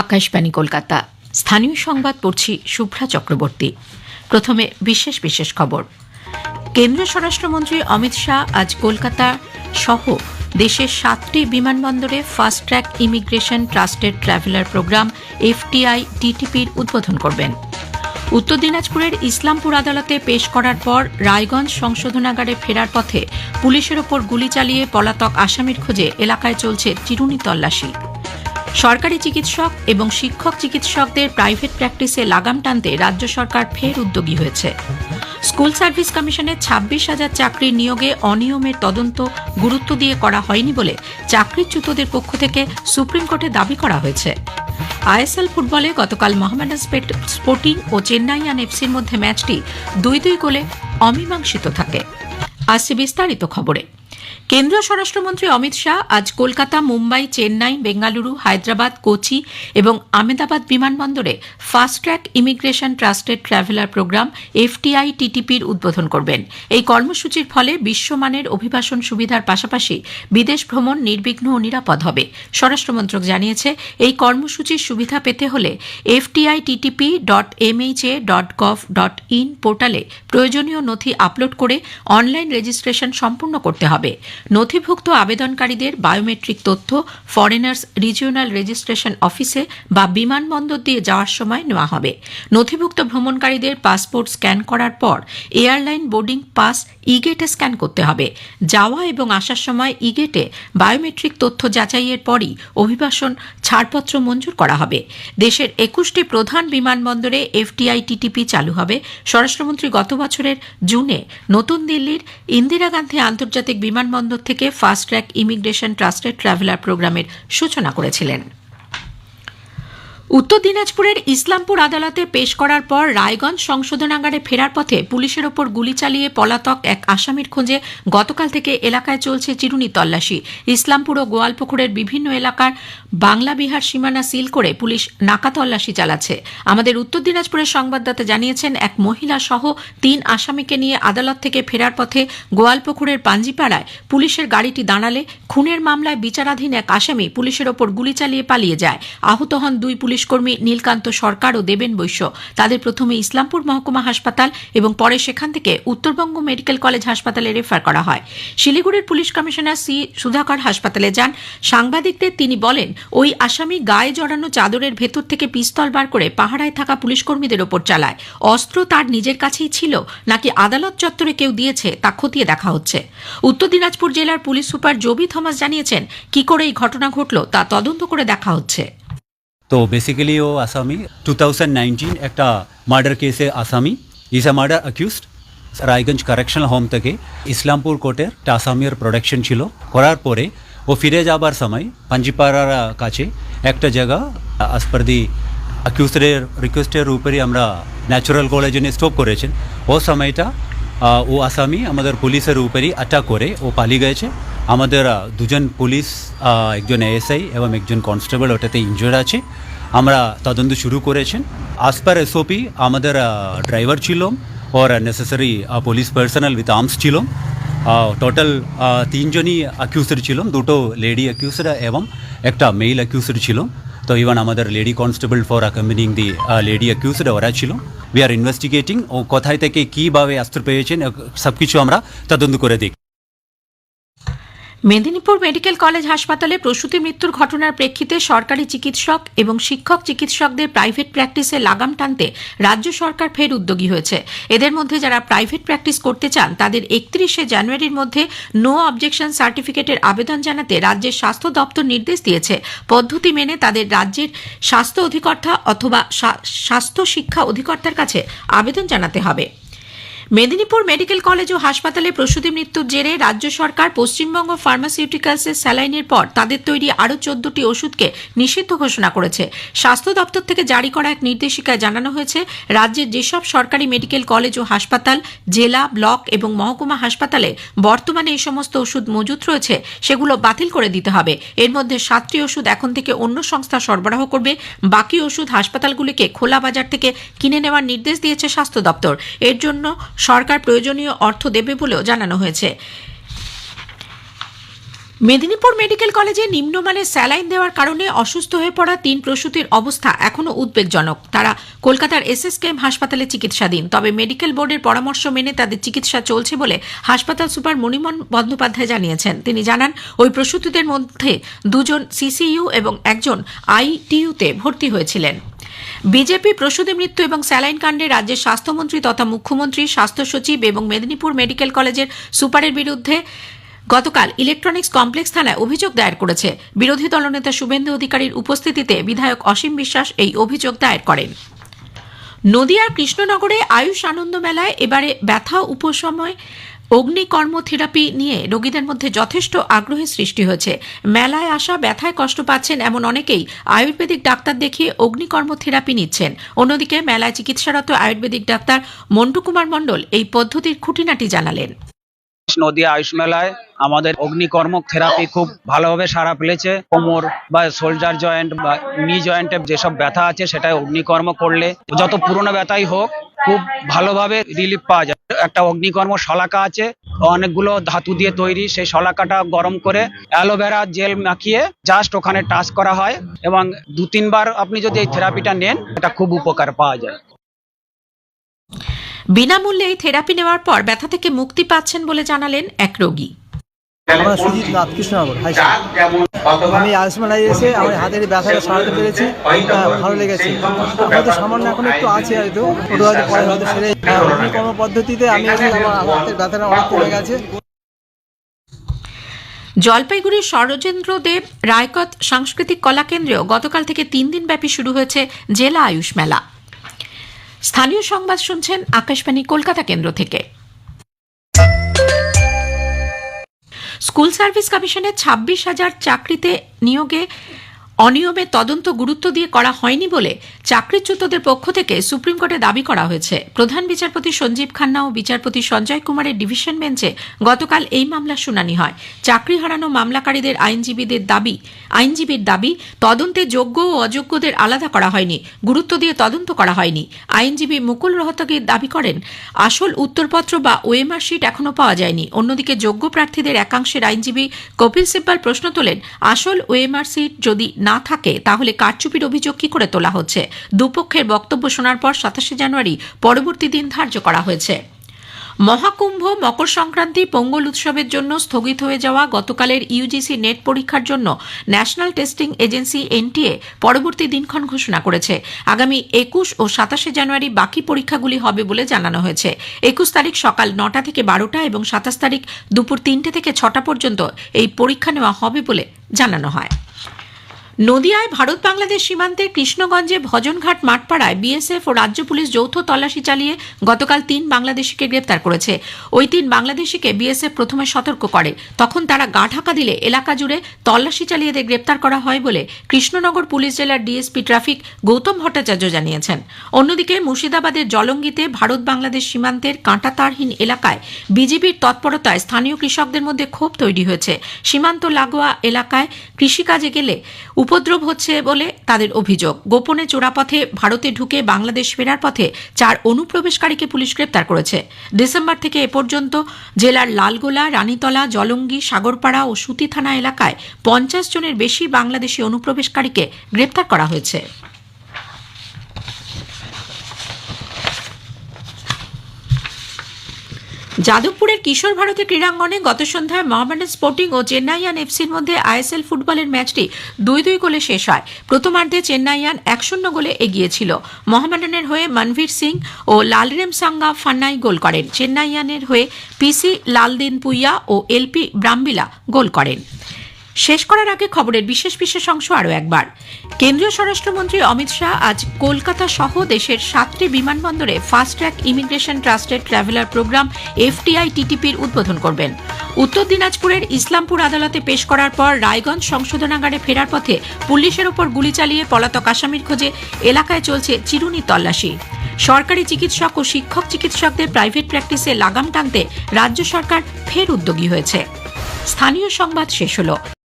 আকাশবাণী কলকাতা। স্থানীয় সংবাদ পড়ছি শুভ্রা চক্রবর্তী। প্রথমে বিশেষ বিশেষ খবর। কেন্দ্রীয় স্বরাষ্ট্রমন্ত্রী অমিত শাহ আজ কলকাতা সহ দেশের সাতটি বিমানবন্দরে fast track immigration trusted traveller programme FTI টিটিপির উদ্বোধন করবেন। উত্তর দিনাজপুরের ইসলামপুর আদালতে পেশ করার পর রায়গঞ্জ সংশোধনাগারে ফেরার পথে পুলিশের ওপর গুলি চালিয়ে পলাতক আসামির খোঁজে এলাকায় চলছে চিরুনি তল্লাশি। সরকারি চিকিৎসক এবং শিক্ষক চিকিৎসকদের প্রাইভেট প্র্যাকটিসে লাগাম টানতে রাজ্য সরকার ফের উদ্যোগী হয়েছে। স্কুল সার্ভিস কমিশনের ছাব্বিশ হাজার চাকরির নিয়োগে অনিয়মের তদন্ত গুরুত্ব দিয়ে করা হয়নি বলে চাকরিচ্যুতদের পক্ষ থেকে সুপ্রিম কোর্টে দাবি করা হয়েছে। আইএসএল ফুটবলে গতকাল মোহামেডান স্পোর্টিং ও চেন্নাইয়ান এফসির মধ্যে ম্যাচটি দুই দুই গোলে অমীমাংসিত থাকে। আসছে বিস্তারিত খবরে। কেন্দ্রীয় স্বরাষ্ট্রমন্ত্রী অমিত শাহ আজ কলকাতা, মুম্বাই, চেন্নাই, বেঙ্গালুরু, হায়দ্রাবাদ, কোচি এবং আমেদাবাদ বিমানবন্দরে fast track immigration trusted traveller programme FTI টিটিপির উদ্বোধন করবেন। এই কর্মসূচির ফলে বিশ্বমানের অভিবাসন সুবিধার পাশাপাশি বিদেশ ভ্রমণ নির্বিঘ্ন ও নিরাপদ হবে। স্বরাষ্ট্রমন্ত্রক জানিয়েছে, এই কর্মসূচির সুবিধা পেতে হলে FTI TTP dot MHA dot gov dot in পোর্টালে প্রয়োজনীয় নথি আপলোড করে অনলাইন রেজিস্ট্রেশন সম্পূর্ণ করতে হবে। নথিভুক্ত আবেদনকারীদের বায়োমেট্রিক তথ্য ফরেনার্স রিজিওনাল রেজিস্ট্রেশন অফিসে বা বিমানবন্দর দিয়ে যাওয়ার সময় নেওয়া হবে। নথিভুক্ত ভ্রমণকারীদের পাসপোর্ট স্ক্যান করার পর এয়ারলাইন বোর্ডিং পাস ইগেটে স্ক্যান করতে হবে। যাওয়া এবং আসার সময় ইগেটে বায়োমেট্রিক তথ্য যাচাইয়ের পরই অভিবাসন ছাড়পত্র মঞ্জুর করা হবে। দেশের একুশটি প্রধান বিমানবন্দরে এফটিআই টিটিপি চালু হবে। স্বরাষ্ট্রমন্ত্রী গত বছরের জুনে নতুন দিল্লির ইন্দিরা গান্ধী আন্তর্জাতিক বিমানবন্দর থেকে ফাস্ট ট্র্যাক ইমিগ্রেশন ট্রাস্টের ট্রাভেলার প্রোগ্রামের সূচনা করেছিলেন। উত্তর দিনাজপুরের ইসলামপুর আদালতে পেশ করার পর রায়গঞ্জ সংশোধনাগারে ফেরার পথে পুলিশের ওপর গুলি চালিয়ে পলাতক এক আসামির খোঁজে গতকাল থেকে এলাকায় চলছে চিরুনি তল্লাশি। ইসলামপুর ও গোয়ালপুকুরের বিভিন্ন এলাকার বাংলা বিহার সীমানা সিল করে পুলিশ নাকা তল্লাশি চালাচ্ছে। আমাদের উত্তর দিনাজপুরের সংবাদদাতা জানিয়েছেন, এক মহিলা সহ তিন আসামিকে নিয়ে আদালত থেকে ফেরার পথে গোয়ালপুকুরের পাঞ্জিপাড়ায় পুলিশের গাড়িটি দাঁড়ালে খুনের মামলায় বিচারাধীন এক আসামি পুলিশের ওপর গুলি চালিয়ে পালিয়ে যায়। আহত হন দুই পুলিশকর্মী নীলকান্ত সরকার ও দেবেন বৈশ্য। তাদের প্রথমে ইসলামপুর মহকুমা হাসপাতাল এবং পরে সেখান থেকে উত্তরবঙ্গ মেডিকেল কলেজ হাসপাতালে রেফার করা হয়। শিলিগুড়ির পুলিশ কমিশনার সি সুধাকর হাসপাতালে যান। সাংবাদিকদের তিনি বলেন, ওই আসামি গায়ে জড়ানো চাদরের ভেতর থেকে পিস্তল বার করে পাহারায় থাকা পুলিশকর্মীদের ওপর চালায়। অস্ত্র তার নিজের কাছেই ছিল, নাকি আদালত চত্বরে কেউ দিয়েছে তা খতিয়ে দেখা হচ্ছে। উত্তর দিনাজপুর জেলার পুলিশ সুপার জবি থমাস জানিয়েছেন, কি করে এই ঘটনা ঘটল তা তদন্ত করে দেখা হচ্ছে। তো বেসিক্যালি ও আসামি। টু একটা মার্ডার কেসে আসামি। Is a murder accused Raiganj correctional home থেকে। ইসলামপুর কোর্টের একটা আসামির প্রোডাকশন ছিল। করার পরে ও ফিরে যাবার সময় পাঞ্জিপাড়ার কাছে একটা জায়গা পার দি অ্যাকিউজের রিকোয়েস্টের উপরই আমরা ন্যাচুরাল কলেজে স্টপ করেছেন। ও সময়টা ও আসামি আমাদের পুলিশের উপরই অ্যাটাক করে ও পালিয়ে গেছে। আমাদের দুজন পুলিশ একজন এএসআই এবং একজন কনস্টেবল ওটাতে ইনজোর্ড আছে। আমরা তদন্ত শুরু করেছেন। আজ পার এসওপি আমাদের ড্রাইভার ছিল ওর necessary police personnel with arms ছিল টোটাল তিনজনই অ্যাকিউজড ছিল দুটো লেডি অ্যাকিউজড এবং একটা মেল অ্যাকিউজড ছিল তো ইভেন আমাদের lady constable for accompanying the lady accused ওরা ছিল উই আর ইনভেস্টিগেটিং ও কোথায় থেকে কীভাবে অস্ত্র পেয়েছেন সব কিছু আমরা তদন্ত করে দেখি মেদিনীপুর মেডিকেল কলেজ হাসপাতালে প্রসূতি মৃত্যুর ঘটনার প্রেক্ষিতে সরকারি চিকিৎসক এবং শিক্ষক চিকিৎসকদের প্রাইভেট প্র্যাকটিসে লাগাম টানতে রাজ্য সরকার ফের উদ্যোগী হয়েছে। এদের মধ্যে যারা প্রাইভেট প্র্যাকটিস করতে চান, তাদের একত্রিশে জানুয়ারির মধ্যে নো অবজেকশন সার্টিফিকেটের আবেদন জানাতে রাজ্যের স্বাস্থ্য দপ্তর নির্দেশ দিয়েছে। পদ্ধতি মেনে তাদের রাজ্যের স্বাস্থ্য অধিকর্তা অথবা স্বা- স্বাস্থ্য শিক্ষা অধিকর্তার কাছে আবেদন জানাতে হবে। মেদিনীপুর মেডিকেল কলেজ ও হাসপাতালে প্রসূতি মৃত্যুর জেরে রাজ্য সরকার পশ্চিমবঙ্গ ফার্মাসিউটিক্যালসের স্যালাইনের পর তাদের তৈরি আরও চোদ্দটি ওষুধকে নিষিদ্ধ ঘোষণা করেছে। স্বাস্থ্য দপ্তর থেকে জারি করা এক নির্দেশিকায় জানানো হয়েছে, রাজ্যের যেসব সরকারি মেডিকেল কলেজ ও হাসপাতাল, জেলা, ব্লক এবং মহকুমা হাসপাতালে বর্তমানে এই সমস্ত ওষুধ মজুত রয়েছে, সেগুলো বাতিল করে দিতে হবে। এর মধ্যে সাতটি ওষুধ এখন থেকে অন্য সংস্থা সরবরাহ করবে, বাকি ওষুধ হাসপাতালগুলিকে খোলা বাজার থেকে কিনে নেওয়ার নির্দেশ দিয়েছে স্বাস্থ্য দপ্তর। এর জন্য সরকার প্রয়োজনীয় অর্থ দেবে বলেও জানানো হয়েছে। মেদিনীপুর মেডিকেল কলেজে নিম্নমানের স্যালাইন দেওয়ার কারণে অসুস্থ হয়ে পড়া তিন প্রসূতির অবস্থা এখনও উদ্বেগজনক। তারা কলকাতার এসএসকেএম হাসপাতালে চিকিৎসাধীন, তবে মেডিকেল বোর্ডের পরামর্শ মেনে তাদের চিকিৎসা চলছে বলে হাসপাতাল সুপার মণিমন বন্দ্যোপাধ্যায় জানিয়েছেন। তিনি জানান, ওই প্রসূতিদের মধ্যে দুজন সিসিইউ এবং একজন আইটিইউতে ভর্তি হয়েছিলেন। বিজেপি, প্রসূতি মৃত্যু এবং স্যালাইন কাণ্ডে রাজ্যের স্বাস্থ্যমন্ত্রী তথা মুখ্যমন্ত্রী, স্বাস্থ্য সচিব এবং মেদিনীপুর মেডিকেল কলেজের সুপারের বিরুদ্ধে গতকাল ইলেকট্রনিক্স কমপ্লেক্স থানায় অভিযোগ দায়ের করেছে। বিরোধী দলনেতা শুভেন্দু অধিকারীর উপস্থিতিতে বিধায়ক অসীম বিশ্বাস এই অভিযোগ দায়ের করেন। নদিয়ার কৃষ্ণনগরে আয়ুষ আনন্দ মেলায় এবারে ব্যথা উপসময় অগ্নিকর্ম থেরাপি নিয়ে রোগীদের মধ্যে যথেষ্ট আগ্রহের সৃষ্টি হয়েছে। মেলায় আসা ব্যথায় কষ্ট পাচ্ছেন এমন অনেকেই আয়ুর্বেদিক ডাক্তার দেখিয়ে অগ্নিকর্ম থেরাপি নিচ্ছেন। অন্যদিকে মেলায় চিকিৎসারত আয়ুর্বেদিক ডাক্তার মন্টু কুমার মণ্ডল এই পদ্ধতির খুঁটিনাটি জানালেন। নদিয়া আয়ুষ মেলায় আমাদের অগ্নিকর্ম থেরাপি খুব ভালোভাবে সারা ফেলেছে। কোমর বা শোল্ডার জয়েন্ট বা নি জয়েন্টে যেসব ব্যথা আছে সেটা অগ্নিকর্ম করলে যত পুরনো ব্যথাই হোক, খুব ভালোভাবে রিলিফ পাওয়া যায়। একটা অগ্নিকর্ম শলাকা আছে, অনেকগুলো ধাতু দিয়ে তৈরি, সেই শলাকাটা গরম করে অ্যালোভেরা জেল মাখিয়ে জাস্ট ওখানে টাচ করা হয় এবং দু তিনবার আপনি যদি এই থেরাপিটা নেন, এটা খুব উপকার পাওয়া যায়। বিনামূল্যে এই থেরাপি নেওয়ার পর ব্যথা থেকে মুক্তি পাচ্ছেন বলে জানালেন এক রোগী। আমার সুজিত নাথ কৃষ্ণনগর হাই। আমি আয়ুষ্মানায় এসে আমার হাতের ব্যথাটা সারাতে পেরেছি। হ্যাঁ, ভালো লেগেছে। হয়তো সামান্য এখন একটু আছে হয়তো ওটা হয়তো পরে হয়তো সেরে কর্ম পদ্ধতিতে আমি আমার হাতের ব্যথাটা অনেক কমে গেছে। জলপাইগুড়ির সরজেন্দ্র দেব রায়কত সাংস্কৃতিক কলা কেন্দ্রেও গতকাল থেকে তিন দিন ব্যাপী শুরু হয়েছে জেলা আয়ুষ মেলা। স্থানীয় সংবাদ শুনছেন আকাশবাণী কলকাতা কেন্দ্র থেকে। স্কুল সার্ভিস কমিশনের ছাব্বিশ হাজার চাকরিতে নিয়োগে অনিয়মে তদন্ত গুরুত্ব দিয়ে করা হয়নি বলে চাকরিচ্যুতদের পক্ষ থেকে সুপ্রিম কোর্টে দাবি করা হয়েছে। প্রধান বিচারপতি সঞ্জীব খান্না ও বিচারপতি সঞ্জয় কুমারের ডিভিশন বেঞ্চে গতকাল এই মামলার শুনানি হয়। চাকরি হারানো মামলাকারীদের আইনজীবীদের দাবি আইনজীবীর দাবি, তদন্তে যোগ্য ও অযোগ্যদের আলাদা করা হয়নি, গুরুত্ব দিয়ে তদন্ত করা হয়নি। আইনজীবী মুকুল রোহতগি দাবি করেন, আসল উত্তরপত্র বা ওএমআর শিট এখনও পাওয়া যায়নি। অন্যদিকে যোগ্য প্রার্থীদের একাংশের আইনজীবী কপিল সিব্বাল প্রশ্ন তোলেন, আসল ওএমআর সিট যদি না থাকে, তাহলে কারচুপির অভিযোগ কি করে তোলা হচ্ছে? দুপক্ষের বক্তব্য শোনার পর সাতাশে জানুয়ারি পরবর্তী দিন ধার্য করা হয়েছে। মহাকুম্ভ মকর সংক্রান্তি পোঙ্গল উৎসবের জন্য স্থগিত হয়ে যাওয়া গতকালের ইউজিসি নেট পরীক্ষার জন্য ন্যাশনাল টেস্টিং এজেন্সি এনটিএ পরবর্তী দিনক্ষণ ঘোষণা করেছে। আগামী একুশ ও সাতাশে জানুয়ারি বাকি পরীক্ষাগুলি হবে বলে জানানো হয়েছে। একুশ তারিখ সকাল নটা থেকে বারোটা এবং সাতাশ তারিখ দুপুর তিনটে থেকে ছটা পর্যন্ত এই পরীক্ষা নেওয়া হবে বলে জানানো হয়। নদিয়ায় ভারত বাংলাদেশ সীমান্তের কৃষ্ণগঞ্জে ভজনঘাট মাঠপাড়ায় বিএসএফ ও রাজ্য পুলিশ যৌথ তল্লাশি চালিয়ে গতকাল তিন বাংলাদেশিকে গ্রেপ্তার করেছে। ওই তিন বাংলাদেশিকে বিএসএফ প্রথমে সতর্ক করে। তখন তারা গা ঢাকা দিলে এলাকা জুড়ে তল্লাশি চালিয়ে গ্রেপ্তার করা হয় বলে কৃষ্ণনগর পুলিশ জেলার ডিএসপি ট্রাফিক গৌতম ভট্টাচার্য জানিয়েছেন। অন্যদিকে মুর্শিদাবাদের জলঙ্গিতে ভারত বাংলাদেশ সীমান্তের কাঁটাতারহীন এলাকায় বিজেপির তৎপরতায় স্থানীয় কৃষকদের মধ্যে ক্ষোভ তৈরি হয়েছে। সীমান্ত লাগোয়া এলাকায় কৃষিকাজে গেলে উপদ্রব হচ্ছে বলে তাদের অভিযোগ। গোপনে চোরাপথে ভারতে ঢুকে বাংলাদেশ ফেরার পথে চার অনুপ্রবেশকারীকে পুলিশ গ্রেপ্তার করেছে। ডিসেম্বর থেকে এ পর্যন্ত জেলার লালগোলা, রানীতলা, জলঙ্গি, সাগরপাড়া ও সুতি থানা এলাকায় পঞ্চাশ জনের বেশি বাংলাদেশি অনুপ্রবেশকারীকে গ্রেপ্তার করা হয়েছে। যাদবপুরের কিশোর ভারতের ক্রীড়াঙ্গনে গত সন্ধ্যায় মোহামেডান স্পোর্টিং ও চেন্নাইয়ান এফসির মধ্যে আইএসএল ফুটবলের ম্যাচটি দুই দুই গোলে শেষ হয়। প্রথমার্ধে চেন্নাইয়ান এক শূন্য গোলে এগিয়েছিল মোহামেডানের হয়ে মনভীর সিং ও লালরেম সাঙ্গা ফান্নাই গোল করেন। চেন্নাইয়ানের হয়ে পিসি লালদিন পুইয়া ও এলপি ব্রাম্বিলা গোল করেন। শেষ করার আগে খবরের বিশেষ বিশেষ অংশ আরও একবার। কেন্দ্রীয় স্বরাষ্ট্রমন্ত্রী অমিত শাহ আজ কলকাতা সহ দেশের সাতটি বিমানবন্দরে fast track immigration trusted traveller programme FTI টিটিপির উদ্বোধন করবেন। উত্তর দিনাজপুরের ইসলামপুর আদালতে পেশ করার পর রায়গঞ্জ সংশোধনাগারে ফেরার পথে পুলিশের ওপর গুলি চালিয়ে পলাতক আসামির খোঁজে এলাকায় চলছে চিরুনি তল্লাশি। সরকারি চিকিৎসক ও শিক্ষক চিকিৎসকদের প্রাইভেট প্র্যাকটিসে লাগাম টানতে রাজ্য সরকার ফের উদ্যোগী হয়েছে। স্থানীয় সংবাদ শেষ হলো।